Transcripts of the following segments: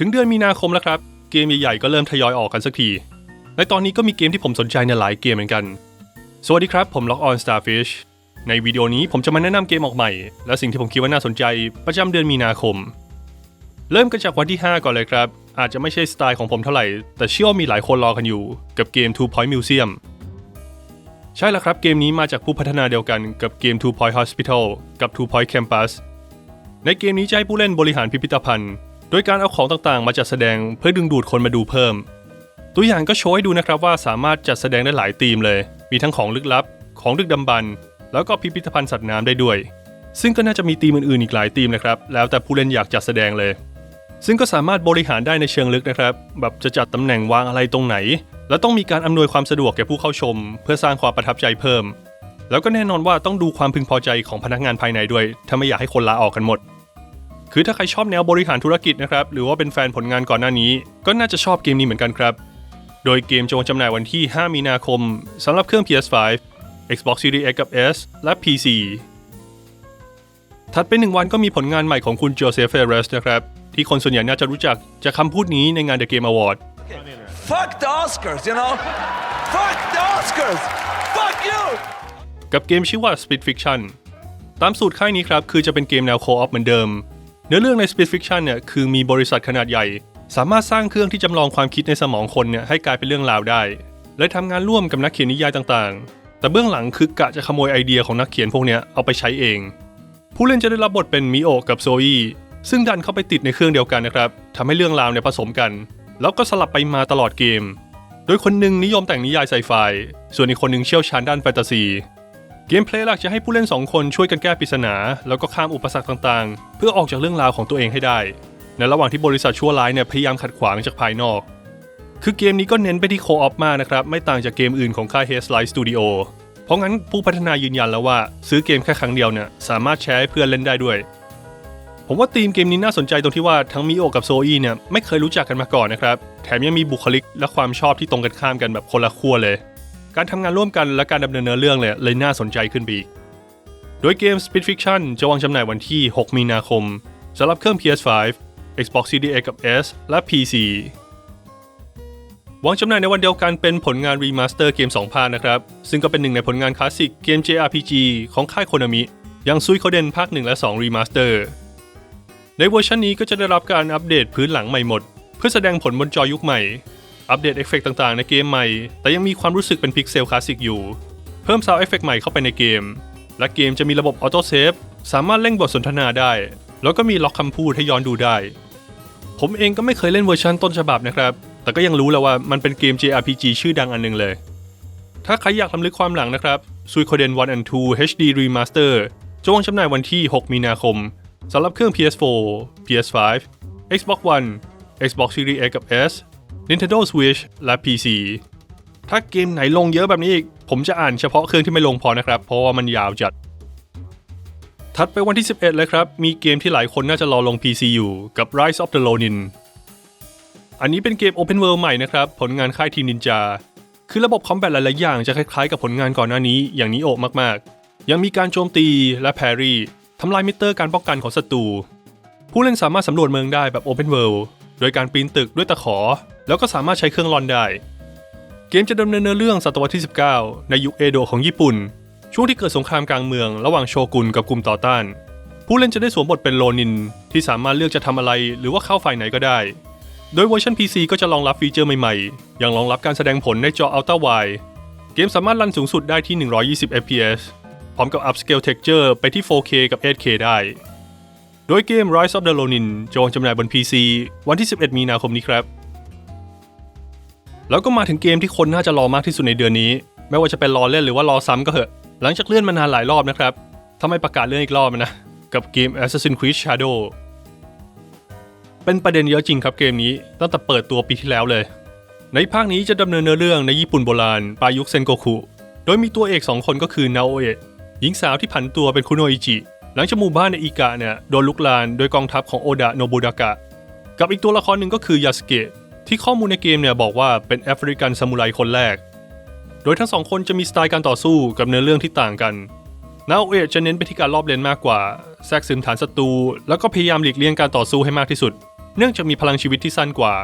ถึงเดือนมีนาคมแล้วครับ เกมใหญ่ๆก็เริ่มทยอยออกกันสักทีในตอนนี้ก็มีเกมที่ผมสนใจในหลายเกมเหมือนกัน สวัสดีครับ ผม Lock on Starfish ในวิดีโอนี้ผมจะมาแนะนำเกมออกใหม่ และสิ่งที่ผมคิดว่าน่าสนใจประจำเดือนมีนาคม เริ่มกันจากวันที่ 5 ก่อนเลยครับ อาจจะไม่ใช่สไตล์ของผมเท่าไหร่ แต่เชื่อว่ามีหลายคนรอกันอยู่ กับเกม Two Point Museum ใช่แล้วครับเกมนี้มาจากผู้พัฒนาเดียวกันกับเกม Two Point Hospital กับ Two Point Campus ในเกมนี้จะให้ผู้เล่นบริหารพิพิธภัณฑ์ โดยการเอาของต่างๆ มาจัดแสดงเพื่อดึงดูดคนมาดูเพิ่ม ตัวอย่างก็โชว์ให้ดูนะครับว่าสามารถจัดแสดงได้หลายธีมเลย มีทั้งของลึกลับ ของดึกดำบรรพ์แล้วก็พิพิธภัณฑ์สัตว์น้ำได้ด้วย ซึ่งก็น่าจะมีธีมอื่นๆอีกหลายธีมนะครับ แล้วแต่ผู้เล่นอยากจัดแสดงเลย ซึ่งก็สามารถบริหารได้ในเชิงลึกนะครับ แบบจะจัดตำแหน่งวางอะไรตรงไหน และต้องมีการอำนวยความสะดวกแก่ผู้เข้าชม เพื่อสร้างความประทับใจเพิ่ม แล้วก็แน่นอนว่าต้องดูความพึงพอใจของพนักงานภายในด้วย ถ้าไม่อยากให้คนลาออกกันหมด คือถ้าใครชอบแนวบริหารธุรกิจนะครับ หรือว่าเป็นแฟนผลงานก่อนหน้านี้ ก็น่าจะชอบเกมนี้เหมือนกันครับ โดยเกมจะวางจำหน่ายวันที่ 5 มีนาคมสำหรับเครื่อง PS5 Xbox Series X กับ S และ PC ถัดไปหนึ่งวันก็มีผลงานใหม่ของคุณโจเซฟเฟเรสนะครับ ที่คนส่วนใหญ่น่าจะรู้จักจากคำพูดนี้ในงาน The Game Award Fuck the Oscars, you know? Fuck the Oscars! Fuck you! กับเกมชื่อว่า Speed Fiction ตามสูตรค่ายนี้ครับ คือจะเป็นเกมแนวโคออฟเหมือนเดิม เนื้อเรื่องใน Speed Fiction เนี่ยคือมีบริษัทขนาดใหญ่ สามารถสร้างเครื่องที่จำลองความคิดในสมองคนเนี่ยให้กลายเป็นเรื่องราวได้ และทำงานร่วมกับนักเขียนนิยายต่างๆ แต่เบื้องหลังคือกะจะขโมยไอเดียของนักเขียนพวกเนี้ยเอาไปใช้เอง ผู้เล่นจะได้รับบทเป็นมิโอกับโซอีซึ่งดันเข้าไปติดในเครื่องเดียวกันนะครับทำให้เรื่องราวเนี่ยผสมกัน แล้วก็สลับไปมาตลอดเกม โดยคนหนึ่งนิยมแต่งนิยายไซไฟ ส่วนอีกคนหนึ่งเชี่ยวชาญด้านแฟนตาซี เกมเพลย์หลักจะให้ผู้เล่น 2 คนช่วยกันแก้ปริศนา แล้วก็ข้ามอุปสรรคต่างๆ เพื่อออกจากเรื่องราวของตัวเองให้ได้ ในระหว่างที่บริษัทชั่วร้ายเนี่ยพยายามขัดขวางจากภายนอก คือเกมนี้ก็เน้นไปที่โคออฟมากนะครับ ไม่ต่างจากเกมอื่นของค่าย h e a d l i g h t Studio เพราะงั้นผู้พัฒนายืนยันแล้วว่า ซื้อเกมแค่ครั้งเดียวเนี่ยสามารถแชร์ให้เพื่อนเล่นได้ด้วย ผมว่าธีมเกมนี้น่าสนใจตรงที่ว่าทั้งมิโอกับโซอีเนี่ยไม่เคยรู้จักกันมาก่อนนะครับ แถมยังมีบุคลิกและความชอบที่ตรงกันข้ามกันแบบคนละขั้วเลย การทำงานร่วมกันและการดำเนินเนื้อเรื่องเลยเลยน่าสนใจขึ้นไปอีก โดยเกม Speed Fiction จะวางจำหน่ายวันที่ 6 มีนาคมสำหรับเครื่อง PS5 Xbox Series X กับ S และ PC วางจำหน่ายในวันเดียวกันเป็นผลงานรีมาสเตอร์เกม2ภาคนะครับ ซึ่งก็เป็นหนึ่งในผลงานคลาสสิกเกม JRPG ของค่ายโคนามิอย่างซุยโคเดนภาค 1 และ 2 รีมาสเตอร์ ในเวอร์ชันนี้ก็จะได้รับการอัปเดตพื้นหลังใหม่หมด เพื่อแสดงผลบนจอยุคใหม่ อัปเดตเอฟเฟกต่างๆ ในเกมใหม่ แต่ยังมีความรู้สึกเป็นพิกเซลคลาสสิกอยู่ เพิ่มซาวเอฟเฟกใหม่เข้าไปในเกม และเกมจะมีระบบออโต้เซฟสามารถเร่งบทสนทนาได้ แล้วก็มีล็อกคำพูดให้ย้อนดูได้ ผมเองก็ไม่เคยเล่นเวอร์ชันต้นฉบับนะครับ แต่ก็ยังรู้แล้วว่ามันเป็นเกม JRPG ชื่อดังอันหนึงเลย ถ้าใครอยากล้ำลึกความหลังนะครับ Suikoden 1 and 2 HD Remaster จะวางจำหน่ายวันที่ 6 มีนาคมสำหรับเครื่อง PS4 PS5 Xbox One Xbox Series X กับ S Nintendo Switch และ PC ถ้าเกมไหนลงเยอะแบบนี้อีก ผมจะอ่านเฉพาะเครื่องที่ไม่ลงพอนะครับ เพราะว่ามันยาวจัด ถัดไปวันที่ 11 เลยครับ มีเกมที่หลายคนน่าจะรอลง PC อยู่กับ Rise of the Ronin อันนี้เป็นเกม Open World ใหม่นะครับ ผลงานค่ายทีมนินจา คือระบบคอมแบทหลาย ๆ อย่างจะคล้าย ๆ กับผลงานก่อนหน้านี้ อย่างนี้โอะมาก ๆ ยังมีการโจมตีและแพรี่ทำลายมิเตอร์การป้องกันของศัตรู ผู้เล่นสามารถสำรวจเมืองได้แบบ Open World โดยการปีนตึกด้วยตะขอ แล้วก็สามารถใช้เครื่องรอนได้ เกมจะดำเนินเนื้อเรื่องศตวรรษที่ 19 ในยุคเอโดะของญี่ปุ่น ช่วงที่เกิดสงครามกลางเมืองระหว่างโชกุนกับกลุ่มต่อต้าน ผู้เล่นจะได้สวมบทเป็นโรนิน ที่สามารถเลือกจะทำอะไรหรือว่าเข้าฝ่ายไหนก็ได้ โดยเวอร์ชัน PC ก็จะรองรับฟีเจอร์ใหม่ๆ อย่างรองรับการแสดงผลในจอ Ultra Wide เกมสามารถรันสูงสุดได้ที่ 120 FPS พร้อมกับ Upscale Texture ไปที่ 4K กับ 8K ได้ โดยเกม Rise of the Ronin จะวางจำหน่ายบน PC วันที่ 11 มีนาคมนี้ครับ แล้วก็มาถึงเกมที่คนน่าจะรอมากที่สุดในเดือนนี้ ไม่ว่าจะเป็นรอเล่นหรือว่ารอซ้ำก็เหอะ หลังจากเลื่อนมานานหลายรอบนะครับทำไม่ประกาศเลื่อนอีกรอบนะ กับเกม Assassin's Creed Shadow เป็นประเด็นเยอะจริงครับเกมนี้ตั้งแต่เปิดตัวปีที่แล้วเลย ในภาคนี้จะดำเนินเนื้อเรื่องในญี่ปุ่นโบราณปลายยุคเซนโกคุ โดยมีตัวเอกสองคนก็คือนาโอเอะหญิงสาวที่ผันตัวเป็นคุโนอิจิ หลังจากหมู่บ้านในอิกะเนี่ยโดนลุกลานโดยกองทัพของโอดะโนบุดากะ กับอีกตัวละครหนึ่งก็คือยาสเกะ ที่ข้อมูลในเกมเนี่ยบอกว่าเป็นแอฟริกันซามูไรคนแรก โดยทั้งสองคนจะมีสไตล์การต่อสู้กับเนื้อเรื่องที่ต่างกันนาโอเอะจะเน้นไปที่การรอบเลนมากกว่า แทรกซึมฐานศัตรู แล้วก็พยายามหลีกเลี่ยงการต่อสู้ให้มากที่สุด เนื่องจากมีพลังชีวิตที่สั้นกว่า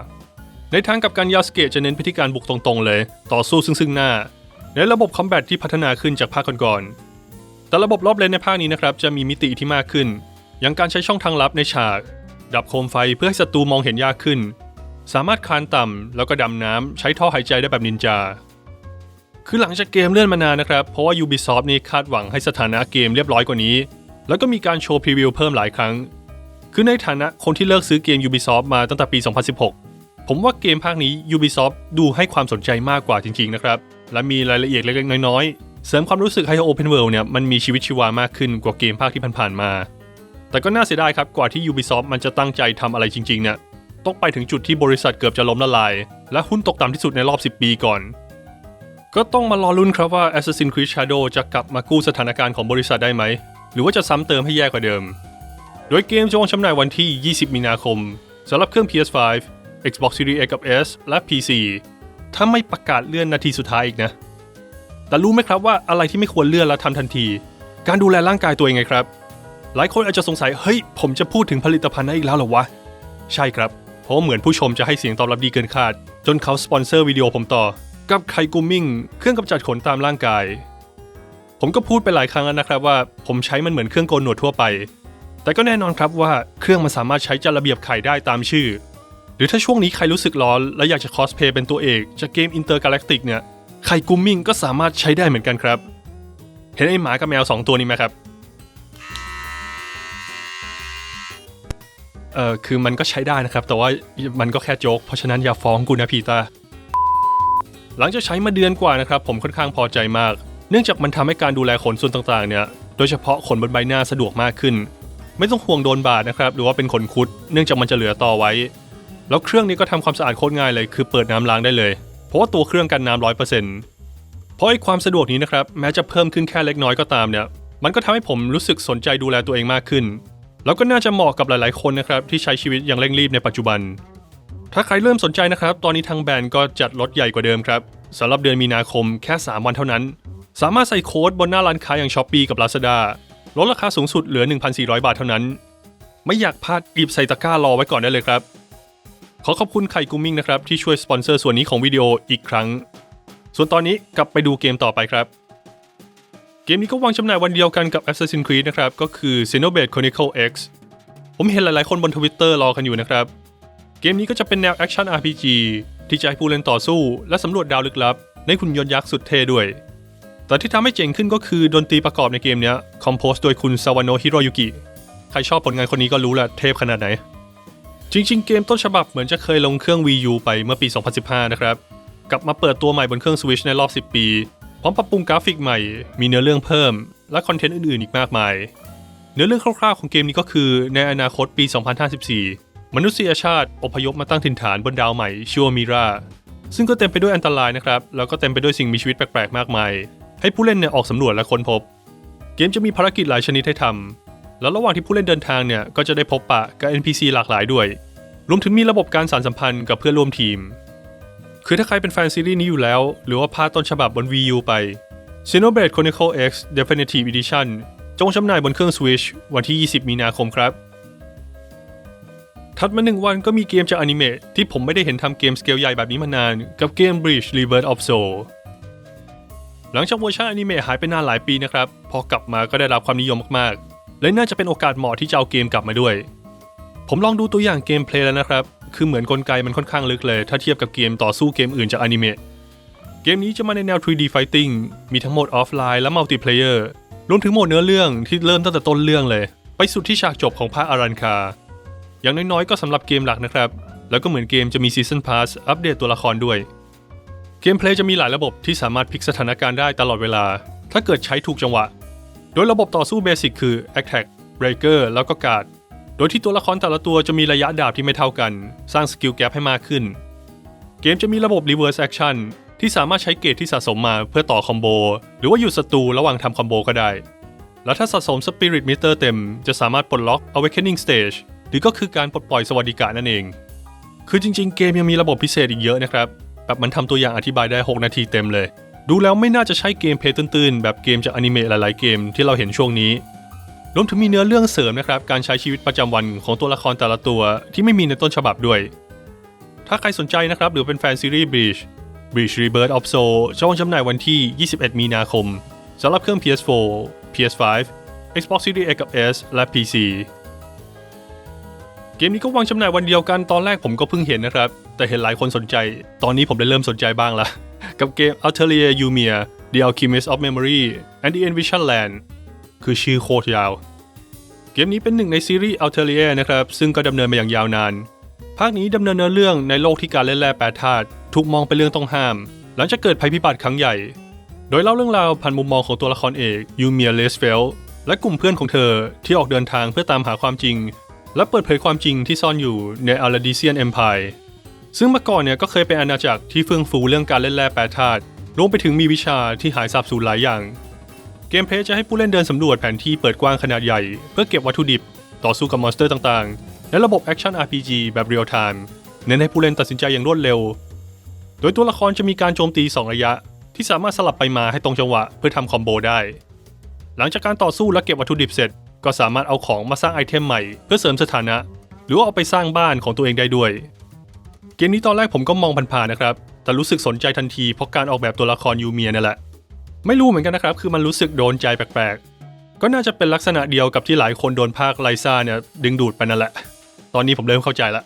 ในทางกับการยาสเกะจะเน้นไปที่การบุกตรงๆเลย ต่อสู้ซึ่งซึ่งหน้าในระบบคอมแบทที่พัฒนาขึ้นจากภาคก่อนๆ แต่ระบบรอบเลนในภาคนี้นะครับจะมีมิติที่มากขึ้น อย่างการใช้ช่องทางลับในฉาก ดับโคมไฟเพื่อให้ศัตรูมองเห็นยากขึ้น สามารถคานต่ำแล้วก็ดำน้ำใช้ท่อหายใจได้แบบนินจา คือหลังจากเกมเลื่อนมานานนะครับ เพราะว่า Ubisoft นี่คาดหวังให้สถานะเกมเรียบร้อยกว่านี้ แล้วก็มีการโชว์พรีวิวเพิ่มหลายครั้ง คือในฐานะคนที่เลิกซื้อเกม Ubisoft มาตั้งแต่ปี 2016 ผมว่าเกมภาคนี้ Ubisoft ดูให้ความสนใจมากกว่าจริงๆนะครับ และมีรายละเอียดเล็กๆน้อยๆ เสริมความรู้สึกให้ Open World เนี่ยมันมีชีวิตชีวามากขึ้นกว่าเกมภาคที่ผ่านๆมา แต่ก็น่าเสียดายครับกว่าที่ Ubisoft มันจะตั้งใจทำอะไรจริงๆเนี่ย ต้องไปถึงจุดที่บริษัทเกือบจะล้มละลาย และหุ้นตกต่ำที่สุดในรอบ 10 ปีก่อน ก็ต้องมารอลุ้นครับว่า Assassin's Creed Shadow จะกลับมากู้สถานการณ์ของบริษัทได้ไหม หรือว่าจะซ้ำเติมให้แย่กว่าเดิม โดยเกมจะวางจำหน่ายวันที่ 20 มีนาคมสำหรับเครื่อง PS5 Xbox Series X กับ S และ PC ถ้าไม่ประกาศเลื่อนนาทีสุดท้ายอีกนะ แต่รู้ไหมครับว่าอะไรที่ไม่ควรเลื่อนและทำทันที การดูแลร่างกายตัวเองไงครับ หลายคนอาจจะสงสัย เฮ้ย ผมจะพูดถึงผลิตภัณฑ์ได้อีกแล้วหรอวะ ใช่ครับ เพราะเหมือนผู้ชมจะให้เสียงตอบรับดีเกินคาด จนเขาสปอนเซอร์วิดีโอผมต่อ กับไคกูมิ่ง เครื่องกำจัดขนตามร่างกาย ผมก็พูดไปหลายครั้งแล้วนะครับว่า ผมใช้มันเหมือนเครื่องโกนหนวดทั่วไป แต่ก็แน่นอนครับว่าเครื่องมันสามารถใช้จัดระเบียบไข่ได้ตามชื่อ หรือถ้าช่วงนี้ใครรู้สึกร้อนและอยากจะคอสเพย์เป็นตัวเอกจากเกมอินเตอร์กาแล็กติกเนี่ยไข่กูมิ่งก็สามารถใช้ได้เหมือนกันครับ เห็นไอ้หมากับแมวสองตัวนี้ไหมครับ เออคือมันก็ใช้ได้นะครับ แต่ว่ามันก็แค่โจ๊กเพราะฉะนั้นอย่าฟ้องกูนะพีตา หลังจากใช้มาเดือนกว่านะครับ ผมค่อนข้างพอใจมาก เนื่องจากมันทำให้การดูแลขนส่วนต่างๆ เนี่ย โดยเฉพาะขนบนใบหน้าสะดวกมากขึ้น ไม่ต้องห่วงโดนบาดนะครับ หรือว่าเป็นขนคุด เนื่องจากมันจะเหลือต่อไว้ แล้วเครื่องนี้ก็ทำความสะอาดโคตรง่ายเลย คือเปิดน้ำล้างได้เลย เพราะว่าตัวเครื่องกันน้ำร้อยเปอร์เซ็นต์เพราะไอ้ความสะดวกนี้นะครับ แม้จะเพิ่มขึ้นแค่เล็กน้อยก็ตามเนี่ย มันก็ทำให้ผมรู้สึกสนใจดูแลตัวเองมากขึ้น แล้วก็น่าจะเหมาะกับหลาย ๆ คนนะครับที่ใช้ชีวิตอย่างเร่งรีบในปัจจุบัน ถ้าใครเริ่มสนใจนะครับ ตอนนี้ทางแบรนด์ก็จัดลดใหญ่กว่าเดิมครับสำหรับเดือนมีนาคมแค่ 3 วันเท่านั้น สามารถใส่โค้ดบนหน้าร้านค้าอย่าง s h อ p e e กับ Lazada ลดราคาสูงสุดเหลือ 1,400 บาทเท่านั้น ไม่อยากพลาดรีบใส่ตะกร้ารอไว้ก่อนได้เลยครับ ขอขอบคุณไข่กูมิ่งนะครับที่ช่วยสปอนเซอร์ส่วนนี้ของวิดีโออีกครั้ง ส่วนตอนนี้กลับไปดูเกมต่อไปครับ เกมนี้ก็วางจำหน่ายวันเดียวกันกับ Assassin's Creed นะครับ ก็คือ Xenoblade Chronicle X ผมเห็นหลายๆคนบนทวิตเตอร์รอกันอยู่นะครับ เกมนี้ก็จะเป็นแนวแอคชั่น RPG ที่จะให้ผู้เล่นต่อสู้ และสำรวจดาวลึกลับ ในหุ่นยนต์ยักษ์สุดเท่ด้วย แต่ที่ทำให้เจ๋งขึ้นก็คือดนตรีประกอบในเกมนี้คอมโพสโดยคุณซาวาโนะฮิโรยุกิ ใครชอบผลงานคนนี้ก็รู้แหละเทพขนาดไหน จริง ๆ เกมต้นฉบับเหมือนจะเคยลงเครื่อง Wii U ไปเมื่อปี 2015 นะครับ กลับมาเปิดตัวใหม่บนเครื่อง Switch ในรอบ 10 ปี พร้อมปรับปรุงกราฟิกใหม่ มีเนื้อเรื่องเพิ่ม และคอนเทนต์อื่นๆอีกมากมาย เนื้อเรื่องคร่าวๆของเกมนี้ก็คือ ในอนาคตปี 2054 มนุษยชาติอพยพมาตั้งถิ่นฐานบนดาวใหม่ชื่อว่ามิราซึ่งก็เต็มไปด้วยอันตรายนะครับ แล้วก็เต็มไปด้วยสิ่งมีชีวิตแปลกๆ มากมาย ให้ผู้เล่นเนี่ยออกสำรวจและค้นพบ เกมจะมีภารกิจหลายชนิดให้ทำ แล้วระหว่างที่ผู้เล่นเดินทางเนี่ยก็จะได้พบปะกับ NPC หลากหลายด้วย รวมถึงมีระบบการสานสัมพันธ์กับเพื่อนร่วมทีม คือถ้าใครเป็นแฟนซีรีส์นี้อยู่แล้ว หรือว่าพลาดต้นฉบับบน Wii U ไป Xenoblade Chronicle X Definitive Edition จงจำหน่ายบนเครื่อง Switch วันที่ 20 มีนาคมครับ ถัดมาหนึ่งวันก็มีเกมจากอนิเมะที่ผมไม่ได้เห็นทำเกมสเกลใหญ่แบบนี้มานาน กับเกม Breach Rebirth of Soul หลังจากเวอร์ชันอนิเมะหายไปนานหลายปีนะครับ พอกลับมาก็ได้รับความนิยมมากๆ และน่าจะเป็นโอกาสเหมาะที่จะเอาเกมกลับมาด้วย ผมลองดูตัวอย่างเกมเพลย์แล้วนะครับ คือเหมือนกลไกมันค่อนข้างลึกเลย ถ้าเทียบกับเกมต่อสู้เกมอื่นจากอนิเมะ เกมนี้จะมาในแนว 3D Fighting มีทั้งโหมดออฟไลน์และมัลติเพลเยอร์รวมถึงโหมดเนื้อเรื่องที่เริ่มตั้งแต่ต้นเรื่องเลย ไปสุดที่ฉากจบของภาคอารันคา อย่างน้อยๆ ก็สำหรับเกมหลักนะครับ แล้วก็เหมือนเกมจะมีซีซันพาสอัปเดตตัวละครด้วย เกมเพลย์จะมีหลายระบบที่สามารถพลิกสถานการณ์ได้ตลอดเวลา ถ้าเกิดใช้ถูกจังหวะ โดยระบบต่อสู้เบสิกคือ Attack Breaker แล้วก็ Guard โดยที่ตัวละครแต่ละตัวจะมีระยะดาบที่ไม่เท่ากัน สร้างสกิลแก p ให้มากขึ้น เกมจะมีระบบ Reverse Action ที่สามารถใช้เกรดที่สะสมมาเพื่อต่อคอมโบ หรือว่าหยุดศัตรูระหว่างทำคอมโบก็ได้ แล้วถ้าสะสม Spirit Meter เต็ม จะสามารถปลดล็อก Awakening Stage หรือก็คือการปลดปล่อยสวัสดิการนั่นเอง คือจริง ๆ เกมยังมีระบบพิเศษอีกเยอะนะครับ แบบมันทำตัวอย่างอธิบายได้ 6 นาทีเต็มเลย ดูแล้วไม่น่าจะใช่เกมเพลย์ตื้นๆ แบบเกมจากอนิเมะหลายๆเกมที่เราเห็นช่วงนี้ รวมถึงมีเนื้อเรื่องเสริมนะครับการใช้ชีวิตประจำวันของตัวละครแต่ละตัวที่ไม่มีในต้นฉบับด้วย ถ้าใครสนใจนะครับหรือเป็นแฟนซีรีส์ Breach Breach Rebirth of Soul จะวงจำหน่ายวันที่ 21 มีนาคมสำหรับเครื่อง PS4 PS5 Xbox Series X กับ S และ PC เกมนี้ก็วางจำหน่ายวันเดียวกันตอนแรกผมก็เพิ่งเห็นนะครับ แต่เห็นหลายคนสนใจ ตอนนี้ผมได้เริ่มสนใจบ้างละกับเกม Atelier Lumia The Alchemist of Memory and the Envision Land คือชื่อโคตรยาว เกมนี้เป็นหนึ่งในซีรีส์ Atelier นะครับ ซึ่งก็ดำเนินมาอย่างยาวนาน ภาคนี้ดำเนินเนื้อเรื่องในโลกที่การเล่นแร่แปรธาตุถูกมองเป็นเรื่องต้องห้าม หลังจากเกิดภัยพิบัติครั้งใหญ่ โดยเล่าเรื่องราวผ่านมุมมองของตัวละครเอกยูเมียเลสเฟลและกลุ่มเพื่อนของเธอที่ออกเดินทางเพื่อตามหาความจริง และเปิดเผยความจริงที่ซ่อนอยู่ในอาราดิเซียนเอ็มพายซึ่งเมื่อก่อนเนี่ยก็เคยเป็นอาณาจักรที่เฟื่องฟูเรื่องการเล่นแร่แปรธาตุรวมไปถึงมีวิชาที่หายสาบสูญหลายอย่าง เกมเพลย์จะให้ผู้เล่นเดินสำรวจแผนที่เปิดกว้างขนาดใหญ่ เพื่อเก็บวัตถุดิบ ต่อสู้กับมอนสเตอร์ต่างๆ และระบบแอคชั่น RPG แบบเรียลไทม์เน้นให้ผู้เล่นตัดสินใจอย่างรวดเร็ว โดยตัวละครจะมีการโจมตี 2 ระยะ ที่สามารถสลับไปมาให้ตรงจังหวะเพื่อทำคอมโบได้ หลังจากการต่อสู้และเก็บวัตถุดิบเสร็จ ก็สามารถเอาของมาสร้างไอเทมใหม่เพื่อเสริมสถานะ หรือว่าเอาไปสร้างบ้านของตัวเองได้ด้วย เกมนี้ตอนแรกผมก็มองผ่านๆนะครับ แต่รู้สึกสนใจทันทีเพราะการออกแบบตัวละครยูเมียนั่นแหละ ไม่รู้เหมือนกันนะครับ คือมันรู้สึกโดนใจแปลกๆ ก็น่าจะเป็นลักษณะเดียวกับที่หลายคนโดนภาคไลซ่าเนี่ยดึงดูดไปนั่นแหละ ตอนนี้ผมเริ่มเข้าใจละ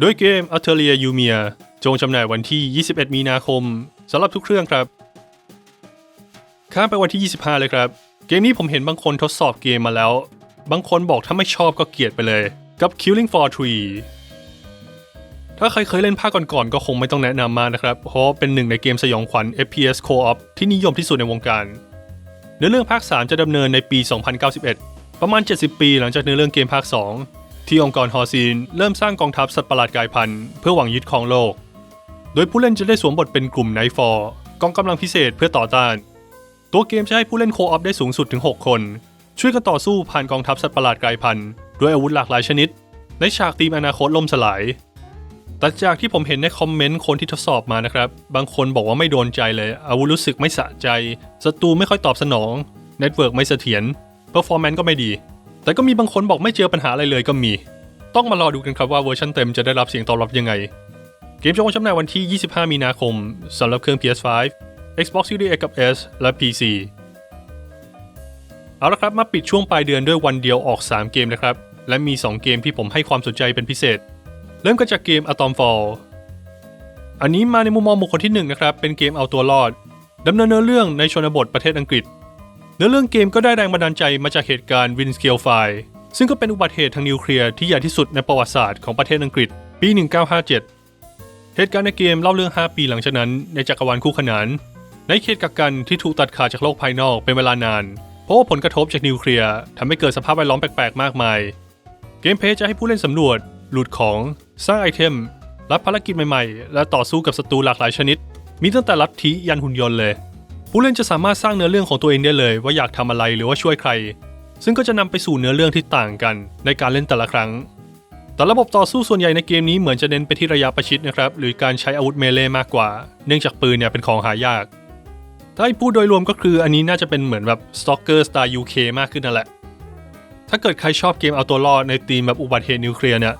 โดยเกม Atelier Lumia จงจำหน่ายวันที่ 21 มีนาคมสำหรับทุกเครื่องครับ ข้ามไปวันที่ 25 เลยครับ เกมนี้ผมเห็นบางคนทดสอบเกมมาแล้ว บางคนบอกถ้าไม่ชอบก็เกลียดไปเลย กับ Killing Floor 3 ถ้าใครเคยเล่นภาคก่อนๆก็คงไม่ต้องแนะนำมากนะครับ เพราะเป็นหนึ่งในเกมสยองขวัญ FPS Co-op ที่นิยมที่สุดในวงการ เนื้อเรื่องภาค 3 จะดำเนินในปี 2091 ประมาณ 70 ปีหลังจากเนื้อเรื่องเกมภาค 2 ที่องค์กรฮอซีนเริ่มสร้างกองทัพสัตว์ประหลาดกายพันธุ์เพื่อหวังยึดครองโลก โดยผู้เล่นจะได้สวมบทเป็นกลุ่มไนฟอร์กองกำลังพิเศษเพื่อต่อต้าน ตัวเกมจะให้ผู้เล่นโคออฟได้สูงสุดถึง 6 คน ช่วยกันต่อสู้ผ่านกองทัพสัตว์ประหลาดกายพันธุ์ด้วยอาวุธหลากหลายชนิด ในฉากทีมอนาคตล่มสลาย แต่จากที่ผมเห็นในคอมเมนต์คนที่ทดสอบมานะครับ บางคนบอกว่าไม่โดนใจเลย อาวุธรู้สึกไม่สะใจศัตรูไม่ค่อยตอบสนองเน็ตเวิร์กไม่เสถียรเพอร์ฟอร์แมนซ์ก็ไม่ดี แต่ก็มีบางคนบอกไม่เจอปัญหาอะไรเลยก็มี ต้องมารอดูกันครับว่าเวอร์ชันเต็มจะได้รับเสียงตอบรับยังไง เกมจะวางจำหน่ายวันที่ 25 มีนาคมสำหรับเครื่อง PS5 Xbox Series X กับ S และ PC เอาละครับมาปิดช่วงปลายเดือนด้วยวันเดียวออก 3 เกมนะครับ และมี 2 เกมที่ผมให้ความสนใจเป็นพิเศษ เริ่มกันจากเกม Atom Fall อันนี้มาในมุมมองบุคคลที่1นะครับ เป็นเกมเอาตัวรอดดำเนินเนื้อเรื่องในชนบทประเทศอังกฤษ เนื้อเรื่องเกมก็ได้แรงบันดาลใจมาจากเหตุการณ์วินสเกลไฟซึ่งก็เป็นอุบัติเหตุทางนิวเคลียร์ที่ใหญ่ที่สุดในประวัติศาสตร์ของประเทศอังกฤษ ปี 1957 เหตุการณ์ในเกมเล่าเรื่อง 5 ปีหลังจากนั้นในจักรวาลคู่ขนาน ในเขตกักกันที่ถูกตัดขาดจากโลกภายนอกเป็นเวลานาน เพราะว่าผลกระทบจากนิวเคลียร์ทำให้เกิดสภาพแวดล้อมแปลกๆ มากมาย เกมเพย์จะให้ผู้เล่นสำรวจหลุดของ สร้างไอเทม รับภารกิจใหม่ๆ และต่อสู้กับศัตรูหลากหลายชนิด มีตั้งแต่ลัทธิยันหุ่นยนต์เลย ผู้เล่นจะสามารถสร้างเนื้อเรื่องของตัวเองได้เลย ว่าอยากทำอะไรหรือว่าช่วยใคร ซึ่งก็จะนำไปสู่เนื้อเรื่องที่ต่างกัน ในการเล่นแต่ละครั้ง แต่ระบบต่อสู้ส่วนใหญ่ในเกมนี้เหมือนจะเน้นไปที่ระยะประชิดนะครับ หรือการใช้อาวุธเมเลมากกว่า เนื่องจากปืนเนี่ยเป็นของหายาก ถ้าพูดโดยรวมก็คืออันนี้น่าจะเป็นเหมือนแบบ Stalker Star UK มากขึ้นนั่นแหละ ถ้าเกิดใครชอบเกมเอาตัวรอดในธีมแบบอุบัติเหตุนิวเคลียร์เนี่ย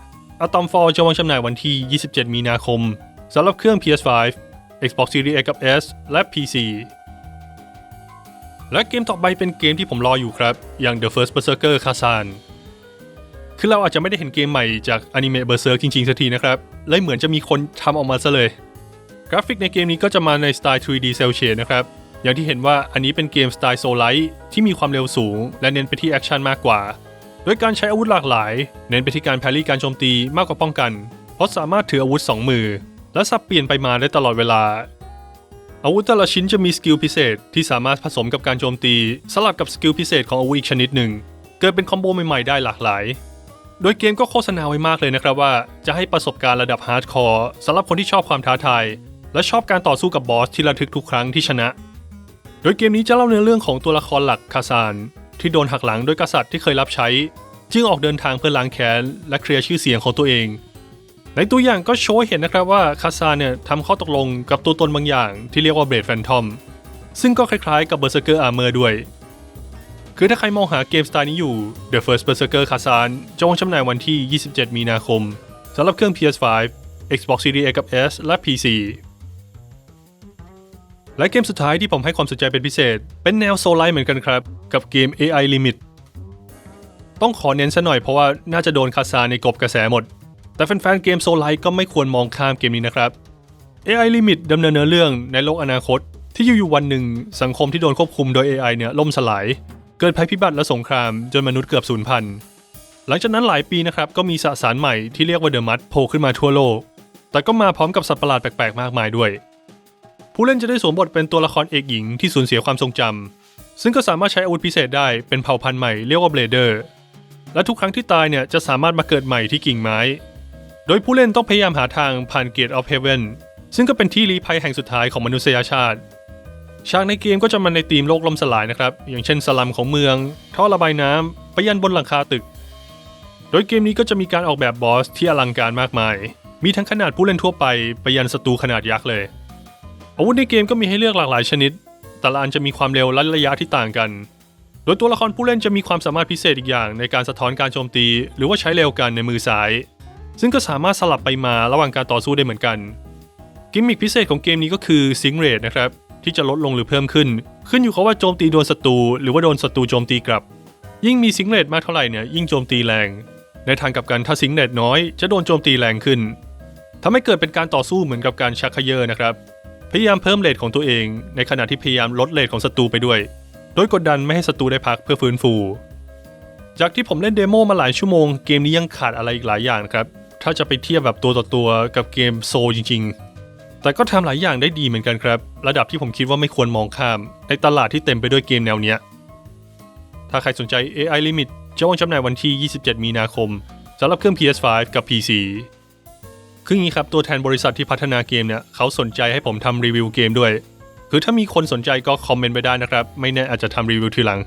Atom Fall จะวางจำหน่ายวันที่ 27 มีนาคมสำหรับเครื่อง PS5 Xbox Series X กับ S และ PC และเกมต่อไปเป็นเกมที่ผมรออยู่ครับ อย่าง The First Berserker Kazan คือเราอาจจะไม่ได้เห็นเกมใหม่จากอนิเมะเบอร์เซอร์จริงๆสักทีนะครับ เลยเหมือนจะมีคนทำออกมาซะเลย กราฟิกในเกมนี้ก็จะมาในสไตล์ 3D Cell Shade นะครับ อย่างที่เห็นว่าอันนี้เป็นเกมสไตล์โซลไลท์ที่มีความเร็วสูง และเน้นไปที่แอคชั่นมากกว่า ดยการใช้อาวุธหลากหลาย เน้นไปที่การแพรี่การโจมตีมากกว่าป้องกัน เพราะสามารถถืออาวุธ 2 มือ และสับเปลี่ยนไปมาได้ตลอดเวลา อาวุธแต่ละชิ้นจะมีสกิลพิเศษที่สามารถผสมกับการโจมตี สลับกับสกิลพิเศษของอาวุธอีกชนิดหนึ่ง เกิดเป็นคอมโบใหม่ๆได้หลากหลาย โดยเกมก็โฆษณาไว้มากเลยนะครับว่า จะให้ประสบการณ์ระดับฮาร์ดคอร์สำหรับคนที่ชอบความท้าทายและชอบการต่อสู้กับบอสที่ระทึกทุกครั้งที่ชนะ โดยเกมนี้จะเล่าเนื้อเรื่องของตัวละครหลักคาซาน ที่โดนหักหลังโดยกษัตริย์ที่เคยรับใช้ จึงออกเดินทางเพื่อล้างแค้นและเคลียร์ชื่อเสียงของตัวเอง ในตัวอย่างก็โชว์เห็นนะครับว่าคาซานเนี่ยทำข้อตกลงกับตัวตนบางอย่างที่เรียกว่าเบรดแฟนทอมซึ่งก็คล้ายๆกับเบอร์เซอร์เกอร์อาร์เมอร์ด้วย คือถ้าใครมองหาเกมสไตล์นี้อยู่ The First Berserker Kazan จะวางจำหน่ายวันที่ 27 มีนาคมสำหรับเครื่อง PS5 Xbox Series X กับ S และ PC และเกมสุดท้ายที่ผมให้ความสนใจเป็นพิเศษ เป็นแนวโซลไลท์เหมือนกันครับ กับเกม AI Limit ต้องขอเน้นซะหน่อยเพราะว่าน่าจะโดนคาซาในกบกระแสหมด แต่แฟนๆเกมโซลไลท์ก็ไม่ควรมองข้ามเกมนี้นะครับ AI Limit ดำเนินเนื้อเรื่องในโลกอนาคต ที่อยู่ๆวันหนึ่งสังคมที่โดนควบคุมโดย AI เนี่ยล่มสลาย เกิดภัยพิบัติและสงครามจนมนุษย์เกือบสูญพันธุ์หลังจากนั้นหลายปีนะครับก็มีสสารใหม่ที่เรียกว่าเดอะมัดโผล่ขึ้นมาทั่วโลก แต่ก็มาพร้อมกับสัตว์ประหลาดแปลกๆ มากมายด้วย ผู้เล่นจะได้สวมบทเป็นตัวละครเอกหญิงที่สูญเสียความทรงจำ ซึ่งก็สามารถใช้อาวุธพิเศษได้เป็นเผ่าพันธุ์ใหม่เรียกว่าเบลเดอร์ และทุกครั้งที่ตายเนี่ยจะสามารถมาเกิดใหม่ที่กิ่งไม้ โดยผู้เล่นต้องพยายามหาทางผ่านเกตออฟเฮเวนซึ่งก็เป็นที่ลี้ภัยแห่งสุดท้ายของมนุษยชาติ ฉากในเกมก็จะมาในธีมโลกล่มสลายนะครับ อย่างเช่นสลัมของเมือง ท่อระบายน้ำไปยันบนหลังคาตึก โดยเกมนี้ก็จะมีการออกแบบบอสที่อลังการมากมาย มีทั้งขนาดผู้เล่นทั่วไปไปยันศัตรูขนาดยักษ์เลย อาวุธในเกมก็มีให้เลือกหลากหลายชนิด แต่ละอันจะมีความเร็วและระยะที่ต่างกัน โดยตัวละครผู้เล่นจะมีความสามารถพิเศษอีกอย่าง ในการสะท้อนการโจมตี หรือว่าใช้เร็วกันในมือซ้าย ซึ่งก็สามารถสลับไปมาระหว่างการต่อสู้ได้เหมือนกัน กิมมิคพิเศษของเกมนี้ก็คือซิงเรทนะครับที่จะลดลงหรือเพิ่มขึ้น ขึ้นอยู่กับว่าโจมตีโดนศัตรูหรือว่าโดนศัตรูโจมตีกลับ ยิ่งมีซิงเรทมากเท่าไหร่เนี่ยยิ่งโจมตีแรง ในทางกลับกันถ้าซิงเรทน้อย จะโดนโจมตีแรงขึ้นทำให้เกิดเป็นการต่อสู้เหมือนกับการชักเขยอนะครับ พยายามเพิ่มเรทของตัวเอง ในขณะที่พยายามลดเรทของศัตรูไปด้วย โดยกดดันไม่ให้ศัตรูได้พักเพื่อฟื้นฟู จากที่ผมเล่นเดโมมาหลายชั่วโมงเกมนี้ยังขาดอะไรอีกหลายอย่างครับ ถ้าจะไปเทียบแบบตัวต่อตัวกับเกมโซจริง ๆ แต่ก็ทำหลายอย่างได้ดีเหมือนกันครับ ระดับที่ผมคิดว่าไม่ควรมองข้าม ในตลาดที่เต็มไปด้วยเกมแนวเนี้ย ถ้าใครสนใจ AI Limit จะวางจำหน่ายวันที่ 27 มีนาคมสำหรับเครื่อง PS5 กับ PC คืออย่างนี้ครับ ตัวแทนบริษัทที่พัฒนาเกมเนี่ยเขาสนใจให้ผมทำรีวิวเกมด้วย คือถ้ามีคนสนใจก็คอมเมนต์ไปได้นะครับ ไม่แน่อาจจะทำรีวิวทีหลัง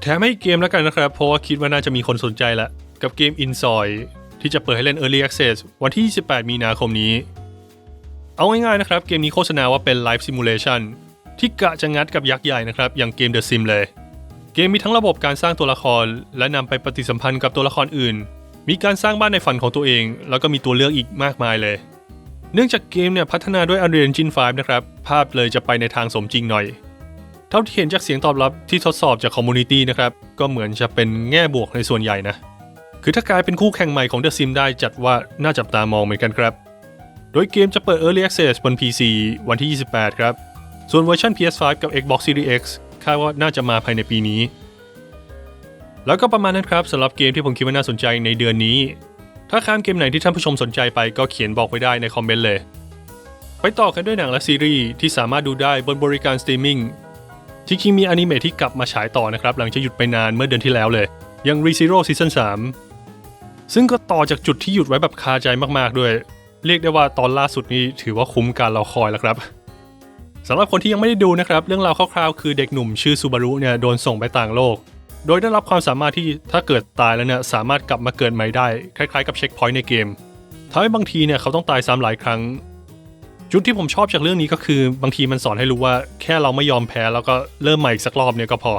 แถมให้เกมแล้วกันนะครับ เพราะว่าคิดว่าน่าจะมีคนสนใจละกับเกม i n s o y ที่จะเปิดให้เล่น Early Access วันที่ 28 มีนาคมนี้ เอาง่ายๆนะครับ เกมนี้โฆษณาว่าเป็น Live Simulation ที่กะจะงัดกับยักษ์ใหญ่นะครับ อย่างเกม The Sim เลย เกมมีทั้งระบบการสร้างตัวละคร และนำไปปฏิสัมพันธ์กับตัวละครอื่น มีการสร้างบ้านในฝันของตัวเอง แล้วก็มีตัวเลือกอีกมากมายเลย เนื่องจากเกมเนี่ยพัฒนาด้วย Unreal Engine 5 นะครับ ภาพเลยจะไปในทางสมจริงหน่อย เท่าที่เห็นจากเสียงตอบรับที่ทดสอบจากคอมมูนิตี้นะครับ ก็เหมือนจะเป็นแง่บวกในส่วนใหญ่นะ คือถ้ากลายเป็นคู่แข่งใหม่ของ The Sims ได้จัดว่าน่าจับตามองเหมือนกันครับ โดยเกมจะเปิด Early Access บน PC วันที่ 28 ครับ ส่วนเวอร์ชัน PS5 กับ Xbox Series X คาดว่าน่าจะมาภายในปีนี้ แล้วก็ประมาณนั้นครับสำหรับเกมที่ผมคิดว่าน่าสนใจในเดือนนี้ ถ้าข้ามเกมไหนที่ท่านผู้ชมสนใจไปก็เขียนบอกไว้ได้ในคอมเมนต์เลย ไปต่อกันด้วยหนังและซีรีส์ที่สามารถดูได้บนบริการสตรีมมิ่งจริงๆมีอนิเมะที่กลับมาฉายต่อนะครับหลังจากหยุดไปนานเมื่อเดือนที่แล้วเลยย่าง ReZero Season 3 ซึ่งก็ต่อจากจุดที่หยุดไว้แบบคาใจมากๆด้วย เรียกได้ว่าตอนล่าสุดนี้ถือว่าคุ้มการรอคอยแล้วครับสำหรับคนที่ยังไม่ได้ดูนะครับ เรื่องราวคร่าวๆคือเด็กหนุ่มชื่อซูบารุเนี่ยโดนส่งไปต่างโลก โดยได้รับความสามารถที่ถ้าเกิดตายแล้วเนี่ยสามารถกลับมาเกิดใหม่ได้ คล้ายๆกับเช็คพอยต์ในเกมทำให้บางทีเนี่ยเขาต้องตายซ้ำหลายครั้ง จุดที่ผมชอบจากเรื่องนี้ก็คือบางทีมันสอนให้รู้ว่าแค่เราไม่ยอมแพ้แล้วก็เริ่มใหม่อีกสักรอบเนี่ยก็พอ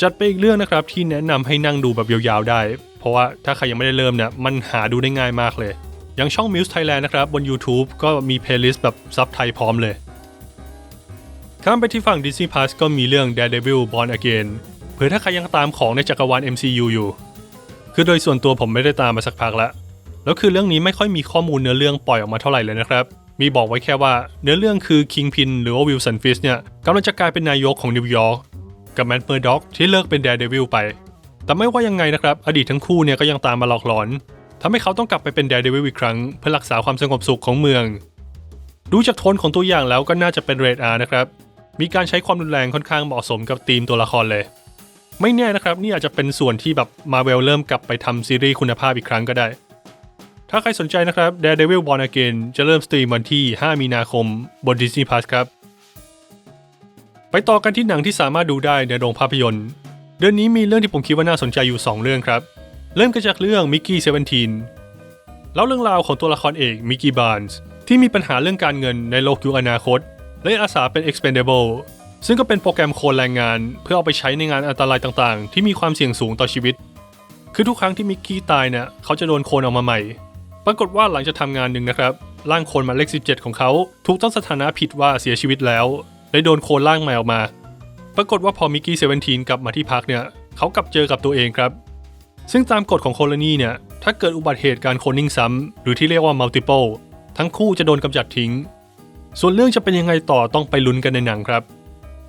จัดไปอีกเรื่องนะครับที่แนะนำให้นั่งดูแบบยาวๆได้ เพราะว่าถ้าใครยังไม่ได้เริ่มเนี่ยมันหาดูได้ง่ายมากเลย อย่างช่อง Muse Thailand นะครับบน YouTube ก็มีเพลย์ลิสต์แบบซับไทยพร้อมเลยข้ามไปที่ฝั่ง Disney Plus ก็มีเรื่อง Daredevil Born Again ผื่อถ้าใครยังตามของในจักรวาล MCU อยู่ คือโดยส่วนตัวผมไม่ได้ตามมาสักพักแล้วแล้วคือเรื่องนี้ไม่ค่อยมีข้อมูลเนื้อเรื่องปล่อยออกมาเท่าไหร่เลยนะครับ มีบอกไว้แค่ว่าเนื้อเรื่องคือ Kingpin หรือว่า Wilson Fisk เนี่ยกำลังจะกลายเป็นนายกของนิวยอร์กกับแมนเ m อร์ด็อกที่เลิกเป็น Daredevil ไป แต่ไม่ว่ายังไงนะครับ อดีตทั้งคู่เนี่ยก็ยังตามมาหลอกหลอนทำให้เขาต้องกลับไปเป็น Daredevil อีกครั้ง เพื่อรักษาความสงบสุขของเมือง ดูจากโทนของตัวอย่างแล้วก็น่าจะเป็นเรดอาร์นะครับ มีการใช้ความรุนแรงค่อนข้างเหมาะสมกับธีมตัวละครเลย ไม่แน่นะครับ นี่อาจจะเป็นส่วนที่แบบมาเวลเริ่มกลับไปทำซีรีส์คุณภาพอีกครั้งก็ได้ ถ้าใครสนใจนะครับ Daredevil Born Again จะเริ่มสตรีมวันที่ 5 มีนาคมบน Disney Plus ครับ ไปต่อกันที่หนังที่สามารถดูได้ในโรงภาพยนตร์ เดือนนี้มีเรื่องที่ผมคิดว่าน่าสนใจอยู่ 2 เรื่องครับ เริ่มกันจากเรื่อง Mickey 17แล้วเรื่องราวของตัวละครเอก Mickey Barnes ที่มีปัญหาเรื่องการเงินในโลกยุคอนาคต และอาสาเป็น expendable ซึ่งก็เป็นโปรแกรมโคนแรงงาน เพื่อเอาไปใช้ในงานอันตรายต่างๆ ที่มีความเสี่ยงสูงต่อชีวิต คือทุกครั้งที่มิกกี้ตายเนี่ยเขาจะโดนโคลนออกมาใหม่ ปรากฏว่าหลังจากทำงานหนึ่งนะครับร่างโคลนมาเลข 17 ของเขาถูกตั้งสถานะผิดว่าเสียชีวิตแล้วเลยโดนโคลนร่างใหม่ออกมา ปรากฏว่าพอมิกกี้เซเวนทีนกลับมาที่พักเนี่ยเขากลับเจอกับตัวเองครับ ซึ่งตามกฎของโคลนีเนี่ยถ้าเกิดอุบัติเหตุการโคลนนิ่งซ้ำหรือที่เรียกว่า multiple ทั้งคู่จะโดนกำจัดทิ้ง ส่วนเรื่องจะเป็นยังไงต่อต้องไปลุ้นกันในหนังครับ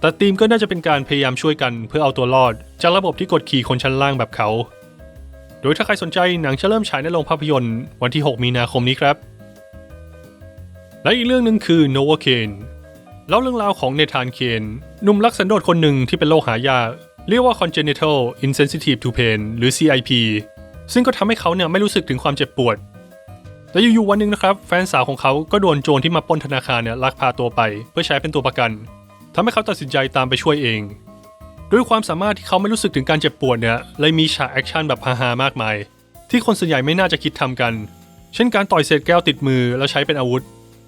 แต่ทีมก็น่าจะเป็นการพยายามช่วยกันเพื่อเอาตัวรอด จากระบบที่กดขี่คนชั้นล่างแบบเขา โดยถ้าใครสนใจหนังจะเริ่มฉายในโรงภาพยนตร์วันที่ 6 มีนาคมนี้ครับ และอีกเรื่องหนึ่งคือโนวาเคนเล่าเรื่องราวของเนธานเคนหนุ่มรักสันโดษคนหนึ่งที่เป็นโรคหายากเรียกว่า congenital insensitive to pain หรือ CIP ซึ่งก็ทำให้เขาเนี่ยไม่รู้สึกถึงความเจ็บปวดแต่อยู่ๆวันหนึ่งนะครับ แฟนสาวของเขาก็โดนโจรที่มาปล้นธนาคารเนี่ยลักพาตัวไป เพื่อใช้เป็นตัวประกัน ทำให้เขาตัดสินใจตามไปช่วยเอง ด้วยความสามารถที่เขาไม่รู้สึกถึงการเจ็บปวดเนี่ยเลยมีฉากแอคชั่นแบบฮาๆมากมาย ที่คนส่วนใหญ่ไม่น่าจะคิดทำกัน เช่นการต่อยเศษแก้วติดมือแล้วใช้เป็นอาวุธ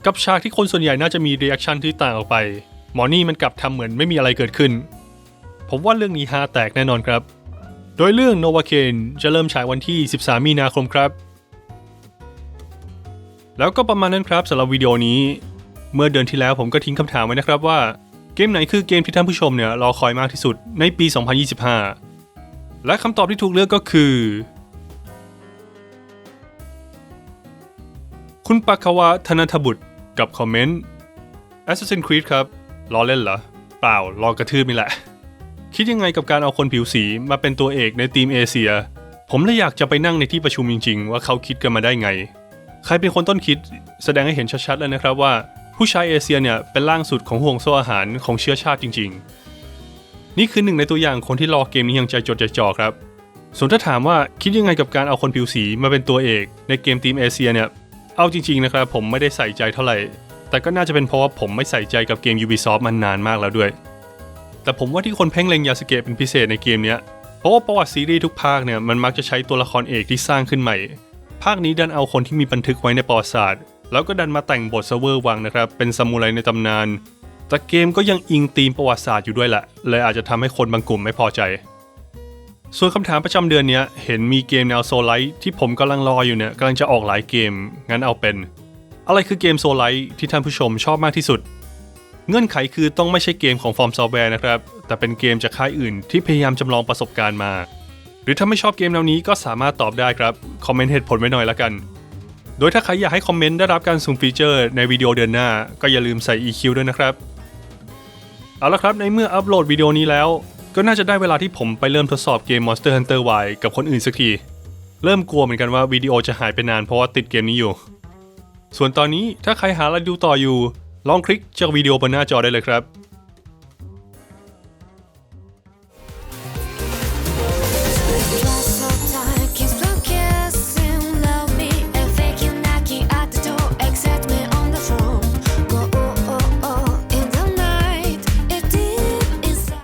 กับฉากที่คนส่วนใหญ่น่าจะมีรีแอคชั่นที่ต่างออกไป หมอนี่มันกลับทำเหมือนไม่มีอะไรเกิดขึ้น ผมว่าเรื่องนี้ฮาแตกแน่นอนครับ โดยเรื่อง Nova k a n จะเริ่มฉายวันที่ 13 มีนาคมครับแล้วก็ประมาณนั้นครับสำหรับวิดีโอนี้ เมื่อเดือนที่แล้วผมก็ทิ้งคำถามไว้นะครับว่า เกมไหนคือเกมที่ท่านผู้ชมเนี่ยรอคอยมากที่สุดในปี 2025 และคำตอบที่ถูกเลือกก็คือ คุณปักควะธนทบุตรกับคอมเมนต์ Assassin's Creed ครับล้อเล่นเหรอ เปล่ารอกระทืบนี่แหละ คิดยังไงกับการเอาคนผิวสีมาเป็นตัวเอกในทีมเอเชีย ผมเลยอยากจะไปนั่งในที่ประชุมจริงๆ ว่าเขาคิดกันมาได้ไง ใครเป็นคนต้นคิด แสดงให้เห็นชัดๆเลยนะครับว่า ผู้ชายเอเชียเนี่ยเป็นล่างสุดของห่วงโซ่อาหารของเชื้อชาติจริง ๆ นี่คือหนึ่งในตัวอย่างคนที่รอเกมนี้อยังใจจดใจจ่อครับ ส่วนถ้าถามว่าคิดยังไงกับการเอาคนผิวสีมาเป็นตัวเอกในเกมทีมเอเชียเนี่ย เอาจริง ๆ นะครับผมไม่ได้ใส่ใจเท่าไหร่ แต่ก็น่าจะเป็นเพราะว่าผมไม่ใส่ใจกับเกม Ubisoft มานานมากแล้วด้วย แต่ผมว่าที่คนเพ่งเล็งยาสเกะเป็นพิเศษในเกมเนี้ยเพราะว่าประวัติซีรีส์ทุกภาคเนี่ยมันมักจะใช้ตัวละครเอกที่สร้างขึ้นใหม่ ภาคนี้ดันเอาคนที่มีบันทึกไว้ในประวัติศาสตร์ แล้วก็ดันมาแต่งบทเซเวอร์วังนะครับ เป็นซามูไรในตำนาน แต่เกมก็ยังอิงธีมประวัติศาสตร์อยู่ด้วยแหละ เลยอาจจะทำให้คนบางกลุ่มไม่พอใจ ส่วนคำถามประจำเดือนนี้เห็นมีเกมแนวโซลไลท์ที่ผมกำลังรออยู่เนี่ยกำลังจะออกหลายเกม งั้นเอาเป็น อะไรคือเกมโซลไลท์ที่ท่านผู้ชมชอบมากที่สุด เงื่อนไขคือต้องไม่ใช่เกมของฟอร์มซอฟต์แวร์นะครับ แต่เป็นเกมจากค่ายอื่น ที่พยายามจำลองประสบการณ์มา หรือถ้าไม่ชอบเกมแนวนี้ก็สามารถตอบได้ครับ คอมเมนต์เหตุผลไว้หน่อยละกัน โดยถ้าใครอยากให้คอมเมนต์ได้รับการซูมฟีเจอร์ในวิดีโอเดือนหน้า ก็อย่าลืมใส่ EQ ด้วยนะครับ เอาละครับในเมื่ออัปโหลดวิดีโอนี้แล้ว ก็น่าจะได้เวลาที่ผมไปเริ่มทดสอบเกม Monster Hunter Y กับคนอื่นสักที เริ่มกลัวเหมือนกันว่าวิดีโอจะหายไปนานเพราะว่าติดเกมนี้อยู่ ส่วนตอนนี้ถ้าใครหาอะไรดูต่ออยู่ ลองคลิกจากวิดีโอบนหน้าจอได้เลยครับ